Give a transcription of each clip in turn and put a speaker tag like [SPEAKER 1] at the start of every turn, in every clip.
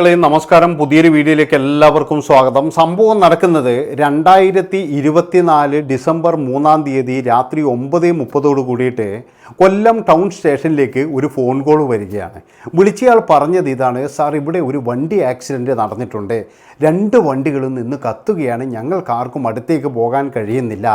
[SPEAKER 1] മക്കളെ നമസ്കാരം. പുതിയൊരു വീഡിയോയിലേക്ക് എല്ലാവർക്കും സ്വാഗതം. സംഭവം നടക്കുന്നത് രണ്ടായിരത്തി ഇരുപത്തിനാല് ഡിസംബർ മൂന്നാം തീയതി രാത്രി ഒമ്പത് മുപ്പതോട് കൂടിയിട്ട് കൊല്ലം ടൗൺ സ്റ്റേഷനിലേക്ക് ഒരു ഫോൺ കോൾ വരികയാണ്. വിളിച്ചയാൾ പറഞ്ഞത് ഇതാണ് സാർ ഇവിടെ ഒരു വണ്ടി ആക്സിഡന്റ് നടന്നിട്ടുണ്ട്. രണ്ട് വണ്ടികളും നിന്ന് കത്തുകയാണ്. ഞങ്ങൾക്കാർക്കും അടുത്തേക്ക് പോകാൻ കഴിയുന്നില്ല.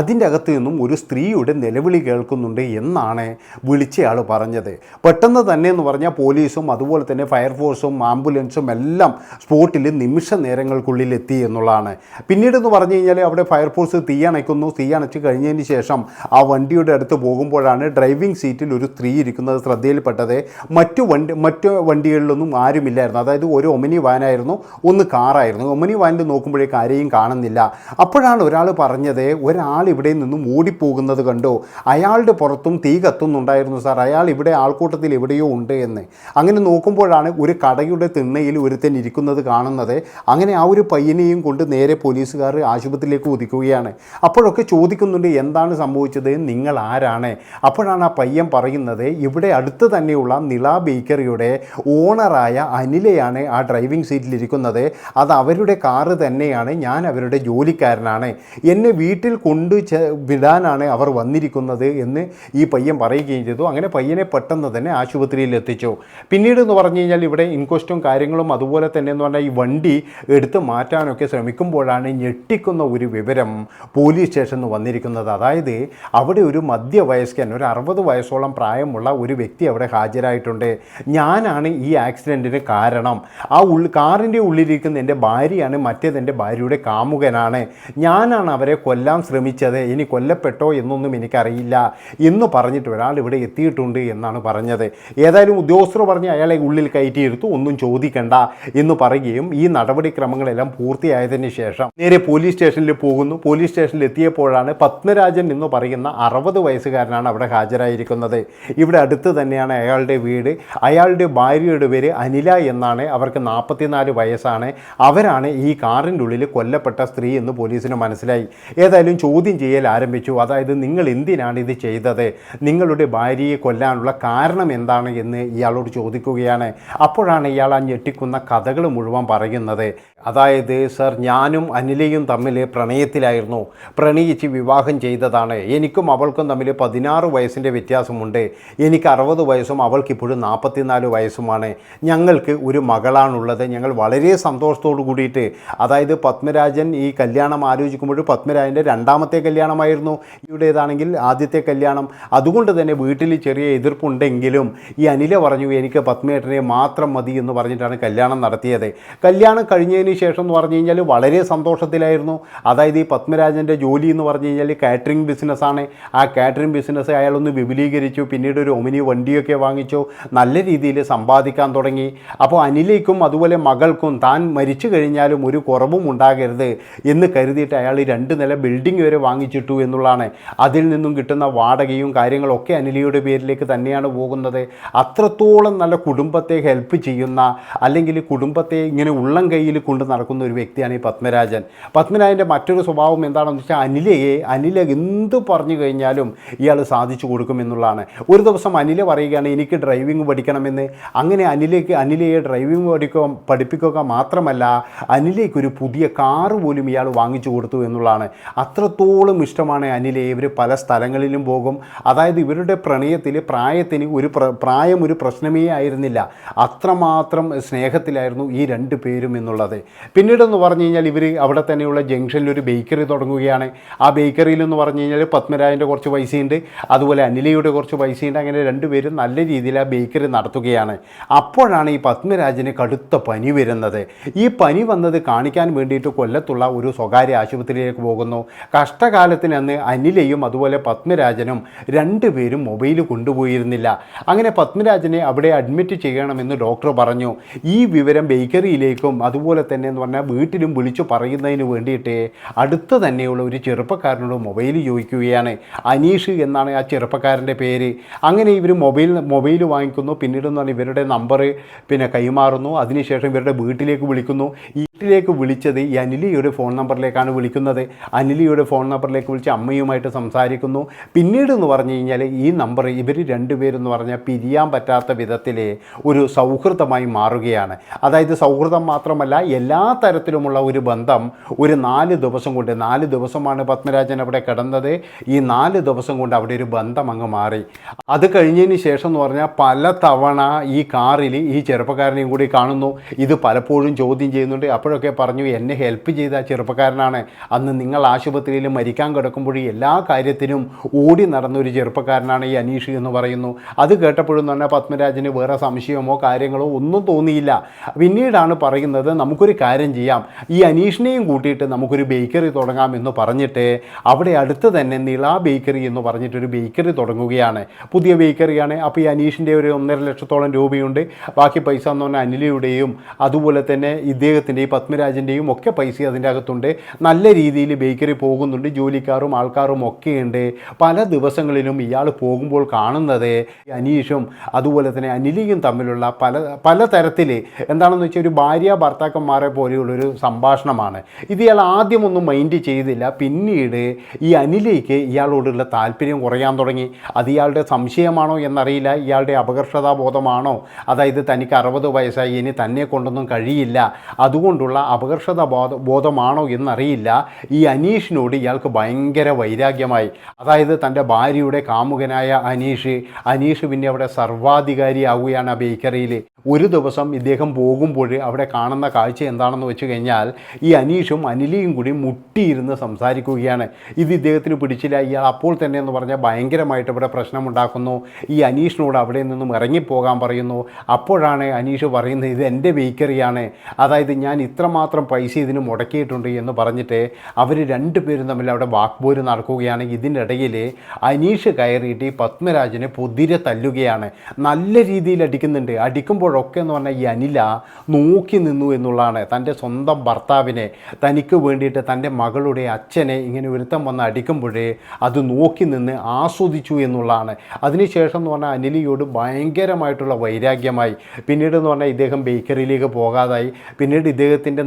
[SPEAKER 1] അതിന്റെ അകത്ത് നിന്നും ഒരു സ്ത്രീയുടെ നിലവിളി കേൾക്കുന്നുണ്ട് എന്നാണ് വിളിച്ചയാൾ പറഞ്ഞത്. പെട്ടെന്ന് തന്നെ എന്ന് പറഞ്ഞാൽ പോലീസും അതുപോലെ തന്നെ ഫയർഫോഴ്സും ആംബുലൻസും എല്ലാം സ്പോട്ടിൽ നിമിഷ നേരങ്ങൾക്കുള്ളിൽ എത്തി എന്നുള്ളതാണ്. പിന്നീട് എന്ന് പറഞ്ഞു കഴിഞ്ഞാൽ അവിടെ ഫയർഫോഴ്സ് തീ തീയണച്ച് കഴിഞ്ഞതിന് ശേഷം ആ വണ്ടിയുടെ അടുത്ത് പോകുമ്പോഴാണ് ഡ്രൈവിംഗ് സീറ്റിൽ ഒരു സ്ത്രീ ഇരിക്കുന്നത് ശ്രദ്ധയിൽപ്പെട്ടത്. മറ്റു വണ്ടി മറ്റു വണ്ടികളിലൊന്നും ആരുമില്ലായിരുന്നു. അതായത് ഒരു ഒമിനി വാനായിരുന്നു ഒന്ന് കാറായിരുന്നു. ഒമിനി വാനിൽ നോക്കുമ്പോഴേക്ക് ആരെയും കാണുന്നില്ല. അപ്പോഴാണ് ഒരാൾ പറഞ്ഞത് ഒരാൾ ഇവിടെ നിന്നും ഓടിപ്പോകുന്നത് കണ്ടു? അയാളുടെ പുറത്തും തീ കത്തുന്നുണ്ടായിരുന്നു സാർ. അയാൾ ഇവിടെ ആൾക്കൂട്ടത്തിൽ എവിടെയോ ഉണ്ട് എന്ന്. അങ്ങനെ നോക്കുമ്പോഴാണ് ഒരു കടയുടെ തിണ്ണയിൽ ഒരുത്തൻ ഇരിക്കുന്നത് കാണുന്നത് അങ്ങനെ ആ ഒരു പയ്യനെയും കൊണ്ട് നേരെ പോലീസുകാർ ആശുപത്രിയിലേക്ക് ഒതുക്കുകയാണ്. അപ്പോഴൊക്കെ ചോദിക്കുന്നുണ്ട് എന്താണ് സംഭവിച്ചത്? നിങ്ങൾ ആരാണ്? അപ്പോഴാണ് ആ പയ്യൻ പറയുന്നത് ഇവിടെ അടുത്ത് തന്നെയുള്ള നിള ബേക്കറിയുടെ ഓണറായ അനിലയാണ് ആ ഡ്രൈവിംഗ് സീറ്റിലിരിക്കുന്നത് അത് അവരുടെ കാറ് തന്നെയാണ്. ഞാൻ അവരുടെ ജോലിക്കാരനാണ്. എന്നെ വീട്ടിൽ കൊണ്ടു വിടാനാണ് അവർ വന്നിരിക്കുന്നത് എന്ന് ഈ പയ്യൻ പറയുകയും ചെയ്തു. അങ്ങനെ പയ്യനെ പെട്ടെന്ന് തന്നെ ആശുപത്രിയിൽ എത്തിച്ചു. പിന്നീട് എന്ന് പറഞ്ഞു കഴിഞ്ഞാൽ ഇവിടെ ഇൻക്വസ്റ്റും കാര്യങ്ങളും അതുപോലെ തന്നെ എന്ന് പറഞ്ഞാൽ ഈ വണ്ടി എടുത്ത് മാറ്റാനൊക്കെ ശ്രമിക്കുമ്പോഴാണ് ഞെട്ടിക്കുന്ന ഒരു വിവരം പോലീസ് സ്റ്റേഷനിൽ വന്നിരിക്കുന്നത്. അതായത് അവിടെ ഒരു മധ്യവയസ്കൻ ഒരു അറുപത് വയസ്സോളം പ്രായമുള്ള ഒരു വ്യക്തി അവിടെ ഹാജരായിട്ടുണ്ട്. ഞാനാണ് ഈ ആക്സിഡന്റിന് കാരണം. ആ ഉൾ കാറിന്റെ ഉള്ളിലിരിക്കുന്ന എന്റെ ഭാര്യയാണ് മറ്റേത് എന്റെ ഭാര്യയുടെ കാമുകനാണ്. ഞാനാണ് അവരെ കൊല്ലാൻ ശ്രമിച്ചത്. ഇനി കൊല്ലപ്പെട്ടോ എന്നൊന്നും എനിക്കറിയില്ല എന്ന് പറഞ്ഞിട്ട് ഒരാൾ ഇവിടെ എത്തിയിട്ടുണ്ട് എന്നാണ് പറഞ്ഞത്. ഏതായാലും ഉദ്യോഗസ്ഥർ പറഞ്ഞ് അയാളെ ഉള്ളിൽ കയറ്റിയെടുത്തു ഒന്നും ചോദിക്കണ്ട എന്ന് പറയുകയും ഈ നടപടിക്രമങ്ങളെല്ലാം പൂർത്തിയായതിനു ശേഷം നേരെ പോലീസ് സ്റ്റേഷനിൽ പോകുന്നു. പോലീസ് സ്റ്റേഷനിൽ എത്തിയപ്പോഴാണ് പത്മരാജൻ എന്ന് പറയുന്ന അറുപത് വയസ്സുകാരനാണ് അവിടെ ഹാജരായിരിക്കുന്നത്. ഇവിടെ അടുത്ത് തന്നെയാണ് അയാളുടെ വീട്. അയാളുടെ ഭാര്യയുടെ പേര് അനില എന്നാണ്. അവർക്ക് നാൽപ്പത്തിനാല് വയസ്സാണ്. അവരാണ് ഈ കാറിന്റെ ഉള്ളിൽ കൊല്ലപ്പെട്ട സ്ത്രീ എന്ന് പോലീസിന് മനസ്സിലായി. ഏതായാലും ചോദ്യം ചെയ്യൽ ആരംഭിച്ചു. അതായത് നിങ്ങൾ എന്തിനാണ് ഇത് ചെയ്തത്? നിങ്ങളുടെ ഭാര്യയെ കൊല്ലാനുള്ള കാരണം എന്താണ് എന്ന് ഇയാളോട് ചോദിക്കുകയാണ്. അപ്പോഴാണ് ഇയാൾ ആ ഞെട്ടിക്കുന്ന കഥകൾ മുഴുവൻ പറയുന്നത്. അതായത് സർ ഞാനും അനിലയും തമ്മിൽ പ്രണയത്തിലായിരുന്നു. പ്രണയിച്ച് വിവാഹം ചെയ്തതാണ്. എനിക്കും അവൾക്കും തമ്മിൽ പതിനാറ് വയസ്സിന്റെ വ്യത്യാസമുണ്ട്. എനിക്ക് അറുപത് വയസ്സും അവൾക്കിപ്പോഴും നാൽപ്പത്തിനാല് വയസ്സുമാണ്. ഞങ്ങൾക്ക് ഒരു മകളാണുള്ളത്. ഞങ്ങൾ വളരെ സന്തോഷത്തോടു കൂടിയിട്ട് അതായത് പത്മരാജൻ ഈ കല്യാണം ആലോചിക്കുമ്പോൾ പത്മരാജന്റെ രണ്ടാമത്തെ കല്യാണമായിരുന്നു. ഇവിടേതാണെങ്കിൽ ആദ്യത്തെ കല്യാണം. അതുകൊണ്ട് തന്നെ വീട്ടിൽ ചെറിയ എതിർപ്പുണ്ടെങ്കിലും ഈ അനില പറഞ്ഞു എനിക്ക് പത്മേട്ടനെ മാത്രം മതി എന്ന് പറഞ്ഞിട്ടാണ് കല്യാണം നടത്തിയത്. കല്യാണം കഴിഞ്ഞതിന് ശേഷം എന്ന് പറഞ്ഞു കഴിഞ്ഞാൽ വളരെ സന്തോഷത്തിലായിരുന്നു. അതായത് ഈ പത്മരാജന്റെ ജോലി എന്ന് പറഞ്ഞു കഴിഞ്ഞാൽ കാറ്ററിംഗ് ബിസിനസ്സാണ് ആ കാറ്ററിംഗ് ബിസിനസ് അയാളൊന്ന് വിപുലീകരിച്ചു. പിന്നീട് ഒരു ഒമിനി വണ്ടിയൊക്കെ വാങ്ങിച്ചു. നല്ല രീതിയിൽ സമ്പാദിക്കാൻ തുടങ്ങി. അപ്പോൾ അനിലേക്കും അതുപോലെ മകൾക്കും താൻ മരിച്ചു കഴിഞ്ഞാലും ഒരു കുറവും ഉണ്ടാകരുത് എന്ന് കരുതിയിട്ട് അയാൾ രണ്ട് നില ബിൽഡിംഗ് വരെ വാങ്ങിച്ചിട്ടു എന്നുള്ളതാണ്. അതിൽ നിന്നും കിട്ടുന്ന വാടകയും കാര്യങ്ങളൊക്കെ അനിലയുടെ പേരിലേക്ക് തന്നെയാണ് പോകുന്നത്. അത്രത്തോളം നല്ല കുടുംബത്തെ ഹെൽപ്പ് ചെയ്യുന്ന അല്ലെങ്കിൽ കുടുംബത്തെ ഇങ്ങനെ ഉള്ളം കയ്യിൽ കൊണ്ട് നടക്കുന്ന ഒരു വ്യക്തിയാണ് ഈ പത്മരാജൻ. പത്മരാജന്റെ മറ്റൊരു സ്വഭാവം എന്താണെന്ന് വെച്ചാൽ അനിലയെ അനില എന്ത് പറഞ്ഞു കഴിഞ്ഞാലും ഇയാൾ സാധിച്ചു കൊടുക്കുമെന്നുള്ളതാണ് ഒരു ദിവസം അനില പറയുകയാണ് എനിക്ക് ഡ്രൈവിംഗ് പഠിക്കണമെന്ന്. അങ്ങനെ അനിലേക്ക് അനിലയെ ഡ്രൈവിംഗ് പഠിക്കുക പഠിപ്പിക്കുക മാത്രമല്ല അനിലേക്ക് ഒരു പുതിയ കാറ് പോലും ഇയാൾ വാങ്ങിച്ചു കൊടുത്തു എന്നുള്ളതാണ്. അത്രത്തോളം ഇഷ്ടമാണ് അനിലെ ഇവർ പല സ്ഥലങ്ങളിലും പോകും. അതായത് ഇവരുടെ പ്രണയത്തിൽ പ്രായത്തിന് ഒരു പ്ര- പ്രായം ഒരു പ്രശ്നമേ ആയിരുന്നില്ല. അത്രമാത്രം സ്നേഹത്തിലായിരുന്നു ഈ രണ്ട് പേരും എന്നുള്ളത്. പിന്നീടെന്ന് പറഞ്ഞു കഴിഞ്ഞാൽ ഇവർ അവിടെ തന്നെയുള്ള ജംഗ്ഷനിൽ ഒരു ബേക്കറി തുടങ്ങുകയാണ്. ആ ബേക്കറിയിൽ എന്ന് പറഞ്ഞു കഴിഞ്ഞാൽ പത്മരാജന്റെ കുറച്ച് പൈസയുണ്ട് അതുപോലെ അനിലയുടെ കുറച്ച് പൈസയുണ്ട് അങ്ങനെ രണ്ടുപേരും നല്ല രീതിയിൽ ആ ബേക്കറി നടത്തുകയാണ്. അപ്പോഴാണ് ഈ പത്മരാജന് കടുത്ത പനി വരുന്നത്. ഈ പനി വന്നത് കാണിക്കാൻ വേണ്ടിയിട്ട് കൊല്ലത്തുള്ള ഒരു സ്വകാര്യ ആശുപത്രിയിലേക്ക് പോകുന്നു. കഷ്ടകാലത്തിന് അന്ന് അനിലയും അതുപോലെ പത്മരാജനും രണ്ടുപേരും മൊബൈൽ കൊണ്ടുപോയിരുന്നില്ല. അങ്ങനെ പത്മരാജനെ അവിടെ അഡ്മിറ്റ് ചെയ്യണമെന്ന് ഡോക്ടർ പറഞ്ഞു. ഈ വിവരം ബേക്കറിയിലേക്കും അതുപോലെ തന്നെ എന്ന് പറഞ്ഞാൽ വീട്ടിലും വിളിച്ചു പറയുന്നതിന് വേണ്ടിയിട്ട് അടുത്ത് തന്നെയുള്ള ഒരു ചെറുപ്പക്കാരനോട് മൊബൈൽ ചോദിക്കുകയാണ്. അനീഷ് എന്നാണ് ആ ചെറുപ്പക്കാരന്റെ പേര്. അങ്ങനെ ഇവർ മൊബൈൽ മൊബൈൽ വാങ്ങിക്കുന്നു. പിന്നീട് എന്ന് പറഞ്ഞാൽ ഇവരുടെ നമ്പർ പിന്നെ കൈമാറുന്നു. അതിനുശേഷം ഇവരുടെ വീട്ടിലേക്ക് വിളിക്കുന്നു. വീട്ടിലേക്ക് വിളിച്ചത് ഈ അനിലിയുടെ ഫോൺ നമ്പറിലേക്കാണ് വിളിക്കുന്നത്. അനിലിയുടെ ഫോൺ നമ്പറിലേക്ക് വിളിച്ച് അമ്മയുമായിട്ട് സംസാരിക്കുന്നു. പിന്നീട് എന്ന് പറഞ്ഞു കഴിഞ്ഞാൽ ഈ നമ്പർ ഇവർ രണ്ടുപേരെന്ന് പറഞ്ഞാൽ പിരിയാൻ പറ്റാത്ത വിധത്തിൽ ഒരു സൗഹൃദമായി മാറുകയാണ്. അതായത് സൗഹൃദം മാത്രമല്ല എല്ലാ തരത്തിലുമുള്ള ഒരു ബന്ധം ഒരു നാല് ദിവസം കൊണ്ട് നാല് ദിവസമാണ് പത്മരാജൻ അവിടെ കിടന്നത്. ഈ നാല് ദിവസം കൊണ്ട് അവിടെ ഒരു ബന്ധം അങ്ങ് മാറി. അത് കഴിഞ്ഞതിന് ശേഷം എന്ന് പറഞ്ഞാൽ പല തവണ ഈ കാറിൽ ഈ ചെറുപ്പക്കാരനെയും കൂടി കാണുന്നു. ഇത് പലപ്പോഴും ചോദ്യം ചെയ്യുന്നുണ്ട്. അപ്പോഴൊക്കെ പറഞ്ഞു എന്നെ ഹെൽപ്പ് ചെയ്ത ചെറുപ്പക്കാരനാണ്. അന്ന് നിങ്ങൾ ആശുപത്രിയിൽ മരിക്കാൻ കിടക്കുമ്പോൾ എല്ലാ കാര്യത്തിനും ഓടി നടന്ന ഒരു ചെറുപ്പക്കാരനാണ് ഈ അനീഷ് എന്ന് പറയുന്നു. അത് കേട്ടപ്പോഴും തന്നെ പത്മരാജന് വേറെ സംശയമോ കാര്യങ്ങളോ ഒന്നും തോന്നിയില്ല പിന്നീടാണ് പറയുന്നത് നമുക്കൊരു കാര്യം ചെയ്യാം. ഈ അനീഷിനെയും കൂട്ടിയിട്ട് നമുക്കൊരു ബേക്കറി തുടങ്ങാം എന്ന് പറഞ്ഞിട്ട് അവിടെ അടുത്ത് തന്നെ നിള ബേക്കറി എന്ന് പറഞ്ഞിട്ടൊരു ബേക്കറി തുടങ്ങുകയാണ്. പുതിയ ബേക്കറിയാണ്. അപ്പോൾ ഈ അനീഷിന്റെ ഒരു ഒന്നര ലക്ഷത്തോളം രൂപയുണ്ട്. ബാക്കി പൈസ എന്ന് പറഞ്ഞാൽ അനിലയുടെയും അതുപോലെ തന്നെ ഇദ്ദേഹത്തിന്റെയും പത്മരാജന്റെയും ഒക്കെ പൈസ അതിന്റെ അകത്തുണ്ട്. നല്ല രീതിയിൽ ബേക്കറി പോകുന്നുണ്ട്. ജോലിക്കാരും ആൾക്കാരും ഒക്കെ ഉണ്ട്. പല ദിവസങ്ങളിലും ഇയാൾ പോകുമ്പോൾ കാണുന്നത് അനീഷും അതുപോലെ തന്നെ അനിലിയും തമ്മിലുള്ള പല പല തരത്തിൽ എന്താണെന്ന് വെച്ചാൽ ഒരു ഭാര്യ ഭർത്താക്കന്മാരെ പോലെയുള്ളൊരു സംഭാഷണമാണ്. ഇത് ഇയാൾ ആദ്യമൊന്നും മൈൻഡ് ചെയ്തില്ല. പിന്നീട് ഈ അനിലേക്ക് ഇയാളോടുള്ള താല്പര്യം കുറയാൻ തുടങ്ങി. അത് ഇയാളുടെ സംശയമാണോ എന്നറിയില്ല. ഇയാളുടെ അപകർഷതാബോധമാണോ? അതായത് തനിക്ക് അറുപത് വയസ്സായി. ഇനി തന്നെ കൊണ്ടൊന്നും കഴിയില്ല. അതുകൊണ്ടുള്ള അപകർഷത ബോധ ബോധമാണോ എന്നറിയില്ല. ഈ അനീഷിനോട് ഇയാൾക്ക് ഭയങ്കര വൈരാഗ്യമായി. അതായത് തന്റെ ഭാര്യയുടെ കാമുകനായ അനീഷ്. അനീഷ് പിന്നെ അവിടെ സർവാധികാരിയാവുകയാണ് ആ ബേക്കറിയിൽ ഒരു ദിവസം ഇദ്ദേഹം പോകുമ്പോൾ അവിടെ കാണുന്ന കാഴ്ച എന്താണെന്ന് വെച്ച് കഴിഞ്ഞാൽ ഈ അനീഷും അനിലിയും കൂടി മുട്ടിയിരുന്ന് സംസാരിക്കുകയാണ്. ഇത് ഇദ്ദേഹത്തിന് പിടിച്ചില്ല. ഇയാൾ അപ്പോൾ തന്നെ എന്ന് പറഞ്ഞാൽ ഭയങ്കരമായിട്ട് ഇവിടെ പ്രശ്നമുണ്ടാക്കുന്നു. ഈ അനീഷിനോട് അവിടെ നിന്നും ഇറങ്ങിപ്പോകാൻ പറയുന്നു. അപ്പോഴാണ് അനീഷ് പറയുന്നത് ഇത് എന്റെ ബേക്കറിയാണ്. അതായത് ഞാൻ ഇത്രമാത്രം പൈസ ഇതിന് മുടക്കിയിട്ടുണ്ട് എന്ന് പറഞ്ഞിട്ട് അവർ രണ്ടുപേരും തമ്മിൽ അവിടെ വാക്പോര് നടക്കുകയാണ്. ഇതിനിടയിൽ അനീഷ് കയറിയിട്ട് ഈ പത്മരാജനെ പൊതിരെ തല്ലുകയാണ്. നല്ല രീതിയിൽ അടിക്കുന്നുണ്ട്. അടിക്കുമ്പോഴൊക്കെ എന്ന് പറഞ്ഞാൽ ഈ അനില നോക്കി നിന്നു എന്നുള്ളതാണ്. തന്റെ സ്വന്തം ഭർത്താവിനെ തനിക്ക് വേണ്ടിയിട്ട് തന്റെ മകളുടെ അച്ഛനെ ഇങ്ങനെ ഒരുത്തം വന്ന് അടിക്കുമ്പോഴേ അത് നോക്കി നിന്ന് ആസ്വദിച്ചു എന്നുള്ളതാണ്. അതിനുശേഷം എന്ന് പറഞ്ഞാൽ അനിലിയോട് ഭയങ്കരമായിട്ടുള്ള വൈരാഗ്യമായി. പിന്നീട് എന്ന് പറഞ്ഞാൽ ഇദ്ദേഹം ബേക്കറിയിലേക്ക് പോകാതായി. പിന്നീട് ഇദ്ദേഹത്തിന്റെ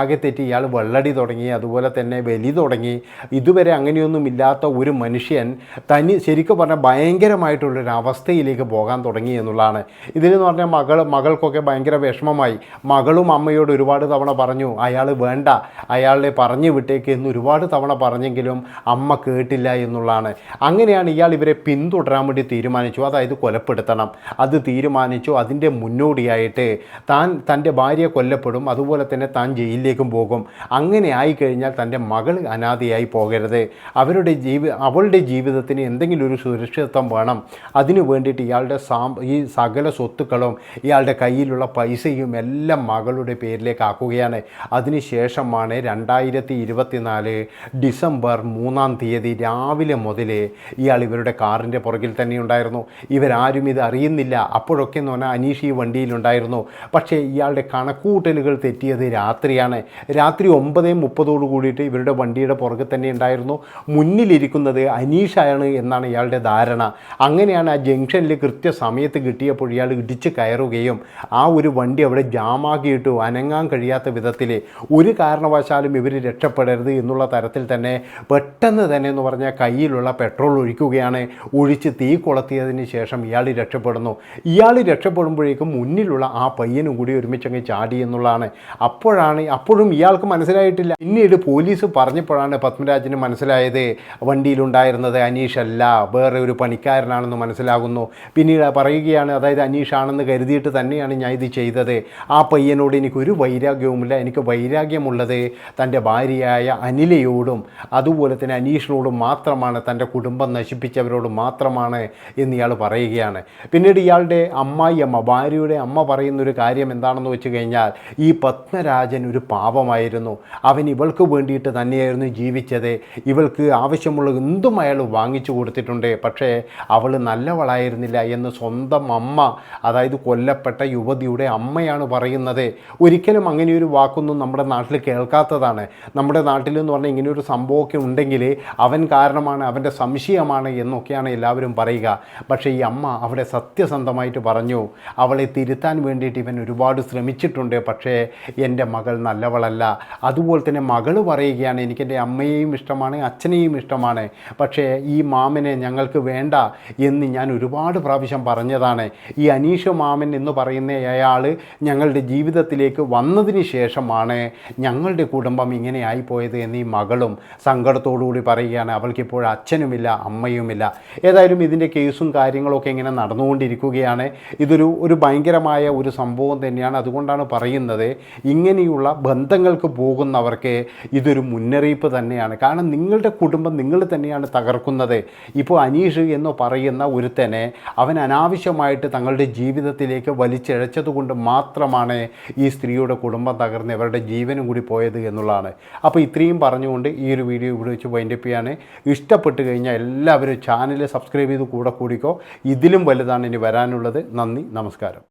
[SPEAKER 1] ആകെ തെറ്റി. ഇയാൾ വെള്ളടി തുടങ്ങി അതുപോലെ തന്നെ വലി തുടങ്ങി. ഇതുവരെ അങ്ങനെയൊന്നും ഇല്ലാത്ത ഒരു മനുഷ്യൻ തനി ശരിക്കും പറഞ്ഞാൽ ഭയങ്കരമായിട്ടുള്ളൊരു അവസ്ഥയിലേക്ക് പോകാൻ തുടങ്ങി എന്നുള്ളതാണ്. ഇതിലെന്ന് പറഞ്ഞാൽ മകൾ മകൾക്കൊക്കെ ഭയങ്കര വിഷമമായി. മകളും അമ്മയോട് ഒരുപാട് തവണ പറഞ്ഞു അയാൾ വേണ്ട. അയാളെ പറഞ്ഞു വിട്ടേക്ക് എന്ന് ഒരുപാട് തവണ പറഞ്ഞെങ്കിലും അമ്മ കേട്ടില്ല എന്നുള്ളതാണ്. അങ്ങനെയാണ് ഇയാൾ ഇവരെ പിന്തുടരാൻ വേണ്ടി തീരുമാനിച്ചു. അതായത് കൊലപ്പെടുത്തണം. അത് തീരുമാനിച്ചു. അതിന്റെ മുന്നോടിയായിട്ട് താൻ തന്റെ ഭാര്യ കൊല്ലപ്പെടും. അതുപോലെ തന്നെ താൻ ജയിലിലേക്കും പോകും. അങ്ങനെ ആയിക്കഴിഞ്ഞാൽ തന്റെ മകൾ അനാഥയായി പോകരുത്. അവരുടെ ജീവി അവളുടെ ജീവിതത്തിന് എന്തെങ്കിലും ഒരു സുരക്ഷിതത്വം വേണം. അതിനു വേണ്ടിയിട്ട് ഇയാളുടെ സാം ഈ സകല സ്വത്തുക്കളും ഇയാളുടെ കയ്യിലുള്ള പൈസയും എല്ലാം മകളുടെ പേരിലേക്ക് ആക്കുകയാണ്. അതിനുശേഷമാണ് രണ്ടായിരത്തി ഇരുപത്തിനാല് ഡിസംബർ മൂന്നാം തീയതി രാവിലെ മുതൽ ഇയാൾ ഇവരുടെ കാറിന്റെ പുറകിൽ തന്നെ ഉണ്ടായിരുന്നു ഇവരാരും ഇത് അറിയുന്നില്ല. അപ്പോഴൊക്കെ എന്ന് പറഞ്ഞാൽ അനീഷ് ഈ വണ്ടിയിലുണ്ടായിരുന്നു. പക്ഷേ ഇയാളുടെ കണക്കൂട്ടലുകൾ തെറ്റിയത് രാത്രിയാണ്. രാത്രി ഒമ്പതേ മുപ്പതോട് കൂടിയിട്ട് ഇവരുടെ വണ്ടിയുടെ പുറകെ തന്നെ ഉണ്ടായിരുന്നു. മുന്നിലിരിക്കുന്നത് അനീഷാണ് എന്നാണ് ഇയാളുടെ ധാരണ. അങ്ങനെയാണ് ആ ജംഗ്ഷനിൽ കൃത്യസമയത്ത് കിട്ടിയപ്പോൾ ഇയാൾ ഇടിച്ച് കയറുകയും ആ ഒരു വണ്ടി അവിടെ ജാമാക്കിയിട്ടു അനങ്ങാൻ കഴിയാത്ത വിധത്തിൽ ഒരു കാരണവശാലും ഇവർ രക്ഷപ്പെടരുത് എന്നുള്ള തരത്തിൽ തന്നെ പെട്ടെന്ന് തന്നെ എന്ന് പറഞ്ഞാൽ കയ്യിലുള്ള പെട്രോൾ ഒഴിക്കുകയാണ്. ഒഴിച്ച് തീ കൊളത്തിയതിന് ശേഷം ഇയാൾ രക്ഷപ്പെടുന്നു. ഇയാൾ രക്ഷപ്പെടുമ്പോഴേക്കും മുന്നിലുള്ള ആ പയ്യനും കൂടി ഒരുമിച്ചങ്ങ് ചാടി എന്നുള്ളതാണ്. അപ്പോഴാണ് അപ്പോഴും ഇയാൾക്ക് മനസ്സിലായിട്ടില്ല. പിന്നീട് പോലീസ് പറഞ്ഞപ്പോഴാണ് പത്മരാജന് മനസ്സിലായത് വണ്ടിയിലുണ്ടായിരുന്നത് അനീഷ് അല്ല വേറെ ഒരു പണിക്കാരനാണെന്ന് മനസ്സിലാകുന്നു. പിന്നീട് പറയുകയാണ് അതായത് അനീഷ് ആണെന്ന് കരുതിയിട്ട് തന്നെയാണ് ഞാൻ ഇത് ചെയ്തത്. ആ പയ്യനോട് എനിക്കൊരു വൈരാഗ്യവുമില്ല. എനിക്ക് വൈരാഗ്യമുള്ളത് തന്റെ ഭാര്യയായ അനിലയോടും അതുപോലെ തന്നെ അനീഷിനോടും മാത്രമാണ്. തന്റെ കുടുംബം നശിപ്പിച്ചവരോട് മാത്രമാണ് എന്ന് ഇയാൾ പറയുകയാണ്. പിന്നീട് ഇയാളുടെ അമ്മായിയമ്മ ഭാര്യയുടെ അമ്മ പറയുന്നൊരു കാര്യം എന്താണെന്ന് വെച്ച് കഴിഞ്ഞാൽ ഈ പത്മരാജൻ ഒരു പാപമായിരുന്നു അവൻ ഇവൾക്ക് വേണ്ടിയിട്ട് തന്നെയായിരുന്നു ജീവിച്ചത്. ഇവൾക്ക് ആവശ്യമുള്ള എന്തും അയാൾ വാങ്ങിച്ചു കൊടുത്തിട്ടുണ്ട്. പക്ഷേ അവൾ നല്ലവളായിരുന്നില്ല എന്ന് സ്വന്തം അമ്മ അതായത് കൊല്ലപ്പെട്ട യുവതിയുടെ അമ്മയാണ് പറയുന്നത്. ഒരിക്കലും അങ്ങനെയൊരു വാക്കൊന്നും നമ്മുടെ നാട്ടിൽ കേൾക്കാത്തതാണ്. നമ്മുടെ നാട്ടിലെന്ന് പറഞ്ഞാൽ ഇങ്ങനെയൊരു സംഭവമൊക്കെ ഉണ്ടെങ്കിൽ അവൻ കാരണമാണ് അവന്റെ സംശയമാണ് എന്നൊക്കെയാണ് എല്ലാവരും പറയുക. പക്ഷേ ഈ അമ്മ അവിടെ സത്യസന്ധമായിട്ട് പറഞ്ഞു അവളെ തിരുത്താൻ വേണ്ടിയിട്ട് ഇവൻ ഒരുപാട് ശ്രമിച്ചിട്ടുണ്ട്. പക്ഷേ എന്റെ മകൾ നല്ലവളല്ല. അതുപോലെ തന്നെ മകൾ പറയുകയാണ് എനിക്കെന്റെ അമ്മയെയും ഇഷ്ടമാണ് അച്ഛനെയും ഇഷ്ടമാണ്. പക്ഷേ ഈ മാമനെ ഞങ്ങൾക്ക് വേണ്ട എന്ന് ഞാൻ ഒരുപാട് പ്രാവശ്യം പറഞ്ഞതാണ്. ഈ അനീഷ് മാമൻ എന്ന് പറയുന്ന അയാൾ ഞങ്ങളുടെ ജീവിതത്തിലേക്ക് വന്നതിന് ശേഷമാണ് ഞങ്ങളുടെ കുടുംബം ഇങ്ങനെ ആയിപ്പോയത് എന്ന് മകളും സങ്കടത്തോടുകൂടി പറയുകയാണ്. അവൾക്കിപ്പോൾ അച്ഛനുമില്ല അമ്മയുമില്ല. ഏതായാലും ഇതിന്റെ കേസും കാര്യങ്ങളൊക്കെ ഇങ്ങനെ നടന്നുകൊണ്ടിരിക്കുകയാണ്. ഇതൊരു ഒരു ഭയങ്കരമായ ഒരു സംഭവം തന്നെയാണ്. അതുകൊണ്ടാണ് പറയുന്നത് ഇങ്ങനെയുള്ള ബന്ധങ്ങൾക്ക് പോകുന്നവർക്ക് ഇതൊരു മുന്നറിയിപ്പ് തന്നെയാണ്. കാരണം നിങ്ങളുടെ കുടുംബം നിങ്ങൾ തന്നെയാണ് തകർക്കുന്നത്. ഇപ്പോൾ അനീഷ് എന്ന് പറയുന്ന ഒരുത്തനെ അവൻ അനാവശ്യമായിട്ട് തങ്ങളുടെ ജീവിതത്തിലേക്ക് വലിച്ചിഴച്ചത് കൊണ്ട് മാത്രമാണ് ഈ സ്ത്രീയുടെ കുടുംബം തകർന്ന് ഇവരുടെ ജീവനും കൂടി പോയത് എന്നുള്ളതാണ്. അപ്പോൾ ഇത്രയും പറഞ്ഞുകൊണ്ട് ഈ ഒരു വീഡിയോ ഇവിടെ വെച്ച് വൈൻഡപ്പ് ചെയ്യാണ്. ഇഷ്ടപ്പെട്ട് കഴിഞ്ഞാൽ എല്ലാവരും ചാനൽ സബ്സ്ക്രൈബ് ചെയ്ത് കൂടെ കൂടിക്കോ. ഇതിലും വലുതാണ് ഇനി വരാനുള്ളത്. നന്ദി നമസ്കാരം.